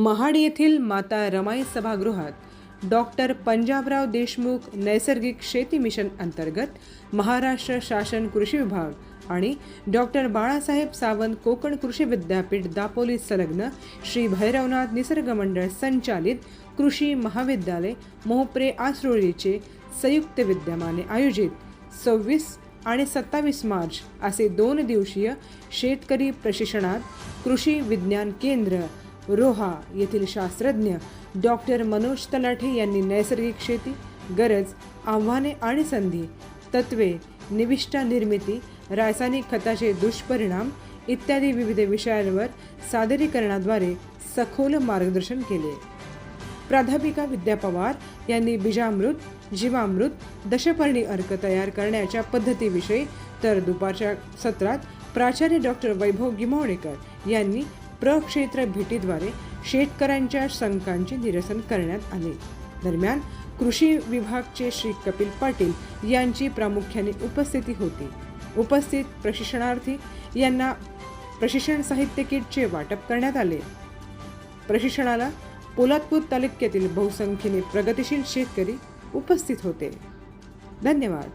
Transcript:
महाड येथील माता रमाई सभागृहात डॉक्टर पंजाबराव देशमुख नैसर्गिक शेती मिशन अंतर्गत महाराष्ट्र शासन कृषी विभाग आणि डॉक्टर बाळासाहेब सावंत कोकण कृषी विद्यापीठ दापोली संलग्न श्री भैरवनाथ निसर्ग मंडळ संचालित कृषी महाविद्यालय मोहप्रे आसरोळीचे संयुक्त विद्यमाने आयोजित सव्वीस आणि सत्तावीस मार्च असे दोन दिवसीय शेतकरी प्रशिक्षणात कृषी विज्ञान केंद्र रोहा येथील शास्त्रज्ञ डॉक्टर मनोज तलाठे यांनी नैसर्गिक शेती गरज आव्हाने आणि संधी तत्वे निविष्ठा निर्मिती रासायनिक खताचे दुष्परिणाम इत्यादी विविध विषयांवर सादरीकरणाद्वारे सखोल मार्गदर्शन केले. प्राध्यापिका विद्या पवार यांनी बीजामृत जीवामृत दशपर्णी अर्क तयार करण्याच्या पद्धतीविषयी तर दुपारच्या सत्रात प्राचार्य डॉक्टर वैभव गिमावणेकर यांनी प्रक्षेत्र भेटीद्वारे शेतकऱ्यांच्या शंकांचे निरसन करण्यात आले. दरम्यान कृषी विभागचे श्री कपिल पाटील यांची प्रामुख्याने उपस्थिती होती. उपस्थित प्रशिक्षणार्थी यांना प्रशिक्षण साहित्य किटचे वाटप करण्यात आले. प्रशिक्षणाला पोलादपूर तालुक्यातील बहुसंख्येने प्रगतिशील शेतकरी उपस्थित होते. धन्यवाद.